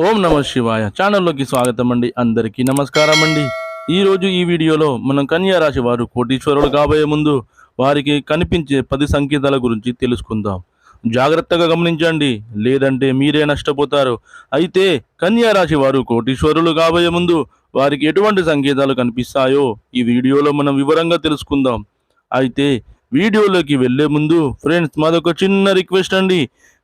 ఓం నమ శివాయ. ఛానల్లోకి స్వాగతం అండి. అందరికీ నమస్కారం అండి ఈరోజు ఈ వీడియోలో మనం కన్యా రాశి వారు కోటీశ్వరులు కాబోయే ముందు వారికి కనిపించే పది సంకేతాల గురించి తెలుసుకుందాం. జాగ్రత్తగా గమనించండి. లేదంటే మీరే నష్టపోతారు. అయితే కన్యా రాశి వారు కోటీశ్వరులు కాబోయే ముందు వారికి ఎటువంటి సంకేతాలు కనిపిస్తాయో ఈ వీడియోలో మనం వివరంగా తెలుసుకుందాం. అయితే వీడియోలోకి వెళ్ళే ముందు ఫ్రెండ్స్ మాదొక చిన్న రిక్వెస్ట్ అండి.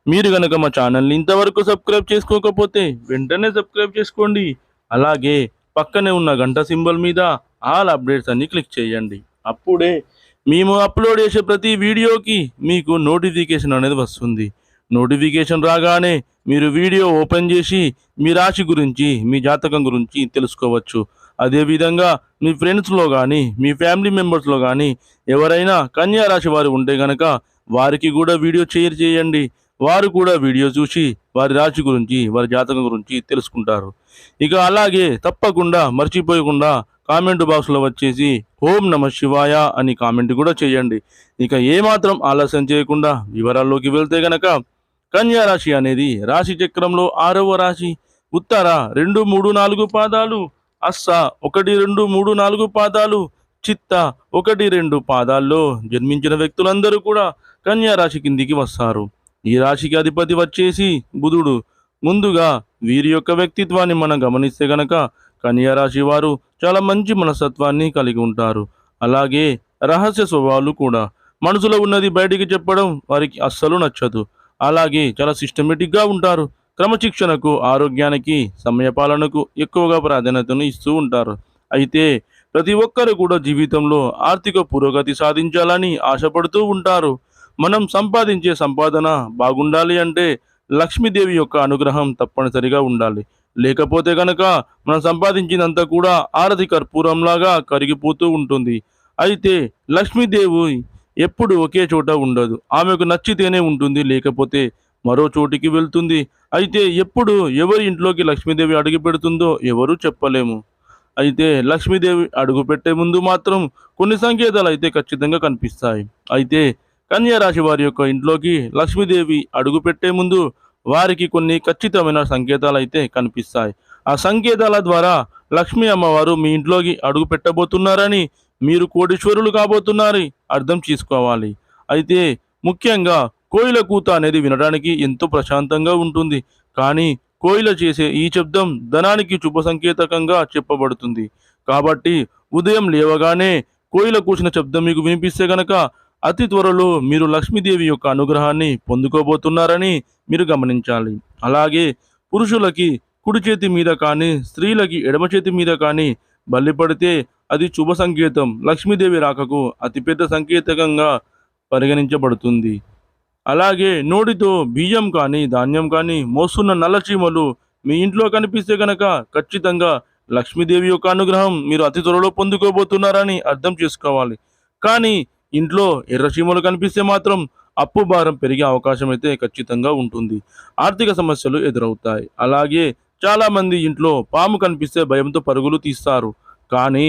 మీరు కనుక మా ఛానల్ని ఇంతవరకు సబ్స్క్రైబ్ చేసుకోకపోతే వెంటనే సబ్స్క్రైబ్ చేసుకోండి. అలాగే పక్కనే ఉన్న గంట సింబల్ మీద ఆల్ అప్డేట్స్ అన్ని క్లిక్ చేయండి. అప్పుడే మేము అప్లోడ్ చేసే ప్రతి వీడియోకి మీకు నోటిఫికేషన్ అనేది వస్తుంది. నోటిఫికేషన్ రాగానే మీరు వీడియో ఓపెన్ చేసి మీ రాశి గురించి మీ జాతకం గురించి తెలుసుకోవచ్చు. అదేవిధంగా మీ ఫ్రెండ్స్లో కానీ మీ ఫ్యామిలీ మెంబర్స్లో కానీ ఎవరైనా కన్యా రాశి వారు ఉంటే గనక వారికి కూడా వీడియో షేర్ చేయండి. వారు కూడా వీడియో చూసి వారి రాశి గురించి వారి జాతకం గురించి తెలుసుకుంటారు. ఇక అలాగే తప్పకుండా మర్చిపోయకుండా కామెంట్ బాక్స్లో వచ్చేసి ఓం నమ శివాయ అని కామెంట్ కూడా చేయండి. ఇక ఏమాత్రం ఆలస్యం చేయకుండా వివరాల్లోకి వెళ్తే గనక కన్యా రాశి అనేది రాశి చక్రంలో ఆరవ రాశి. ఉత్తర రెండు మూడు నాలుగు పాదాలు అస్స ఒకటి రెండు మూడు నాలుగు పాదాలు చిత్త ఒకటి రెండు పాదాల్లో జన్మించిన వ్యక్తులందరూ కూడా కన్యా రాశి కిందికి వస్తారు. ఈ రాశికి అధిపతి వచ్చేసి బుధుడు. ముందుగా వీరి యొక్క వ్యక్తిత్వాన్ని మనం గమనిస్తే గనక కన్యా రాశి వారు చాలా మంచి మనస్తత్వాన్ని కలిగి ఉంటారు. అలాగే రహస్య స్వభావాలు కూడా. మనసులో ఉన్నది బయటికి చెప్పడం వారికి అస్సలు నచ్చదు. అలాగే చాలా సిస్టమేటిక్గా ఉంటారు. క్రమశిక్షణకు ఆరోగ్యానికి సమయపాలనకు ఎక్కువగా ప్రాధాన్యతను ఇస్తూ ఉంటారు. అయితే ప్రతి ఒక్కరు కూడా జీవితంలో ఆర్థిక పురోగతి సాధించాలని ఆశపడుతూ ఉంటారు. మనం సంపాదించే సంపాదన బాగుండాలి అంటే లక్ష్మీదేవి యొక్క అనుగ్రహం తప్పనిసరిగా ఉండాలి. లేకపోతే కనుక మనం సంపాదించినంత కూడా ఆరతి కర్పూరంలాగా కరిగిపోతూ ఉంటుంది. అయితే లక్ష్మీదేవి ఎప్పుడు ఒకే చోట ఉండదు. ఆమెకు నచ్చితేనే ఉంటుంది లేకపోతే మరో చోటికి వెళ్తుంది. అయితే ఎప్పుడు ఎవరి ఇంట్లోకి లక్ష్మీదేవి అడుగు పెడుతుందో ఎవరు చెప్పలేము. అయితే లక్ష్మీదేవి అడుగు పెట్టే ముందు మాత్రం కొన్ని సంకేతాలు అయితే ఖచ్చితంగా కనిపిస్తాయి. అయితే కన్యారాశి వారి యొక్క ఇంట్లోకి లక్ష్మీదేవి అడుగు పెట్టే ముందు వారికి కొన్ని ఖచ్చితమైన సంకేతాలు అయితే కనిపిస్తాయి. ఆ సంకేతాల ద్వారా లక్ష్మీ అమ్మవారు మీ ఇంట్లోకి అడుగు పెట్టబోతున్నారని మీరు కోటీశ్వరులు కాబోతున్నారని అర్థం చేసుకోవాలి. అయితే ముఖ్యంగా కోయిల కూత అనేది వినడానికి ఎంతో ప్రశాంతంగా ఉంటుంది. కానీ కోయిల చేసే ఈ శబ్దం ధనానికి శుభ సంకేతకంగా చెప్పబడుతుంది. కాబట్టి ఉదయం లేవగానే కోయిల కూసిన శబ్దం మీకు వినిపిస్తే గనక అతి త్వరలో మీరు లక్ష్మీదేవి యొక్క అనుగ్రహాన్ని పొందుకోబోతున్నారని మీరు గమనించాలి. అలాగే పురుషులకి కుడి చేతి మీద కానీ స్త్రీలకి ఎడమ చేతి మీద కానీ బలిపడితే అది శుభ సంకేతం. లక్ష్మీదేవి రాకకు అతిపెద్ద సంకేతకంగా పరిగణించబడుతుంది. అలాగే నోటితో బియ్యం కానీ ధాన్యం కానీ మోస్తున్న నల్లచీమలు మీ ఇంట్లో కనిపిస్తే గనక ఖచ్చితంగా లక్ష్మీదేవి యొక్క అనుగ్రహం మీరు అతి త్వరలో పొందుకోబోతున్నారని అర్థం చేసుకోవాలి. కానీ ఇంట్లో ఎర్రసీమలు కనిపిస్తే మాత్రం అప్పు భారం పెరిగే అవకాశం అయితే ఖచ్చితంగా ఉంటుంది. ఆర్థిక సమస్యలు ఎదురవుతాయి. అలాగే చాలామంది ఇంట్లో పాము కనిపిస్తే భయంతో పరుగులు తీస్తారు. కానీ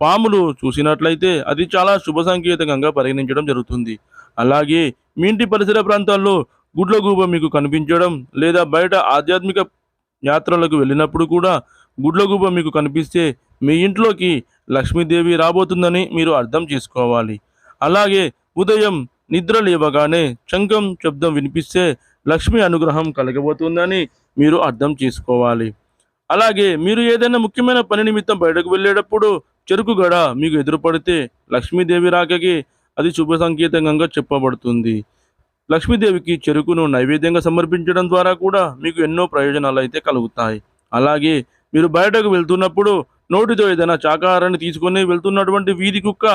పాములు చూసినట్లయితే అది చాలా శుభ సంకేతకంగా పరిగణించడం జరుగుతుంది. అలాగే మీ ఇంటి పరిసర ప్రాంతాల్లో గుడ్లగూబ మీకు కనిపించడం లేదా బయట ఆధ్యాత్మిక యాత్రలకు వెళ్ళినప్పుడు కూడా గుడ్లగూబ మీకు కనిపిస్తే మీ ఇంట్లోకి లక్ష్మీదేవి రాబోతుందని మీరు అర్థం చేసుకోవాలి. అలాగే ఉదయం నిద్ర లేవగానే శంఖం శబ్దం వినిపిస్తే లక్ష్మి అనుగ్రహం కలగబోతుందని మీరు అర్థం చేసుకోవాలి. అలాగే మీరు ఏదైనా ముఖ్యమైన పని నిమిత్తం బయటకు వెళ్ళేటప్పుడు చెరుకు గడ మీకు ఎదురుపడితే లక్ష్మీదేవి రాకకి అది శుభ సంకేతంగా చెప్పబడుతుంది. లక్ష్మీదేవికి చెరుకును నైవేద్యంగా సమర్పించడం ద్వారా కూడా మీకు ఎన్నో ప్రయోజనాలు అయితే కలుగుతాయి. అలాగే మీరు బయటకు వెళ్తున్నప్పుడు నోటితో ఏదైనా చాకారాన్ని తీసుకొని వెళ్తున్నటువంటి వీధి కుక్క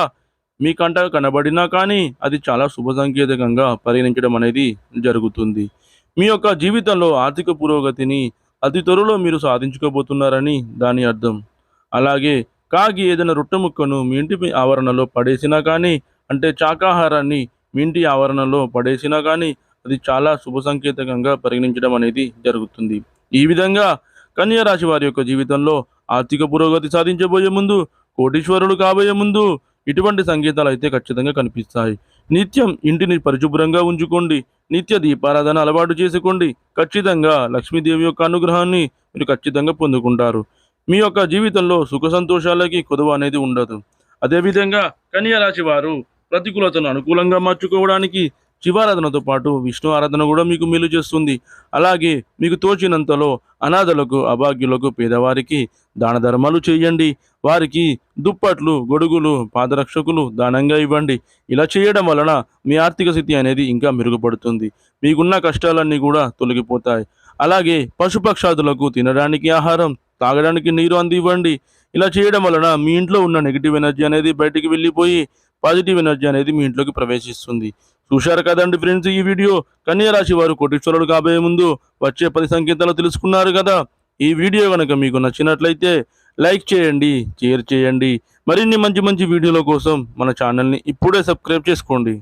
మీ కంట కనబడినా కానీ అది చాలా శుభ సంకేతకంగా పరిగణించడం అనేది జరుగుతుంది. మీ యొక్క జీవితంలో ఆర్థిక పురోగతిని అతి త్వరలో మీరు సాధించుకోబోతున్నారని దాని అర్థం. అలాగే కాకి ఏదైనా రొట్టె ముక్కను మీ ఇంటి ఆవరణలో పడేసినా కానీ అంటే శాకాహారాన్ని మీ ఇంటి ఆవరణలో పడేసినా కానీ అది చాలా శుభ సంకేతకంగా పరిగణించడం అనేది జరుగుతుంది. ఈ విధంగా కన్యా రాశి వారి యొక్క జీవితంలో ఆర్థిక పురోగతి సాధించబోయే ముందు కోటీశ్వరుడు కాబోయే ముందు ఇటువంటి సంగీతాలు అయితే ఖచ్చితంగా కనిపిస్తాయి. నిత్యం ఇంటిని పరిశుభ్రంగా ఉంచుకోండి. నిత్య దీపారాధన అలవాటు చేసుకోండి. ఖచ్చితంగా లక్ష్మీదేవి యొక్క అనుగ్రహాన్ని మీరు ఖచ్చితంగా పొందుకుంటారు. మీ యొక్క జీవితంలో సుఖ సంతోషాలకి కొదువ అనేది ఉండదు. అదేవిధంగా కన్యరాశి వారు ప్రతికూలతను అనుకూలంగా మార్చుకోవడానికి శివారాధనతో పాటు విష్ణు ఆరాధన కూడా మీకు మేలు చేస్తుంది. అలాగే మీకు తోచినంతలో అనాథలకు అభాగ్యులకు పేదవారికి దాన ధర్మాలు చేయండి. వారికి దుప్పట్లు గొడుగులు పాదరక్షకులు దానంగా ఇవ్వండి. ఇలా చేయడం వలన మీ ఆర్థిక స్థితి అనేది ఇంకా మెరుగుపడుతుంది. మీకున్న కష్టాలన్నీ కూడా తొలగిపోతాయి. అలాగే పశుపక్షాదులకు తినడానికి ఆహారం తాగడానికి నీరు అందివ్వండి. ఇలా చేయడం వలన మీ ఇంట్లో ఉన్న నెగిటివ్ ఎనర్జీ అనేది బయటికి వెళ్ళిపోయి పాజిటివ్ ఎనర్జీ అనేది మీ ఇంట్లోకి ప్రవేశిస్తుంది. చూశారు కదండి ఫ్రెండ్స్ ఈ వీడియో? కన్యా రాశి వారు కోటీశ్వరుడు కాబోయే ముందు వచ్చే పది సంకేతాలు తెలుసుకున్నారు కదా? ఈ వీడియో కనుక మీకు నచ్చినట్లయితే లైక్ చేయండి షేర్ చేయండి. మరిన్ని మంచి మంచి వీడియోల కోసం మన ఛానల్ని ఇప్పుడే సబ్స్క్రైబ్ చేసుకోండి.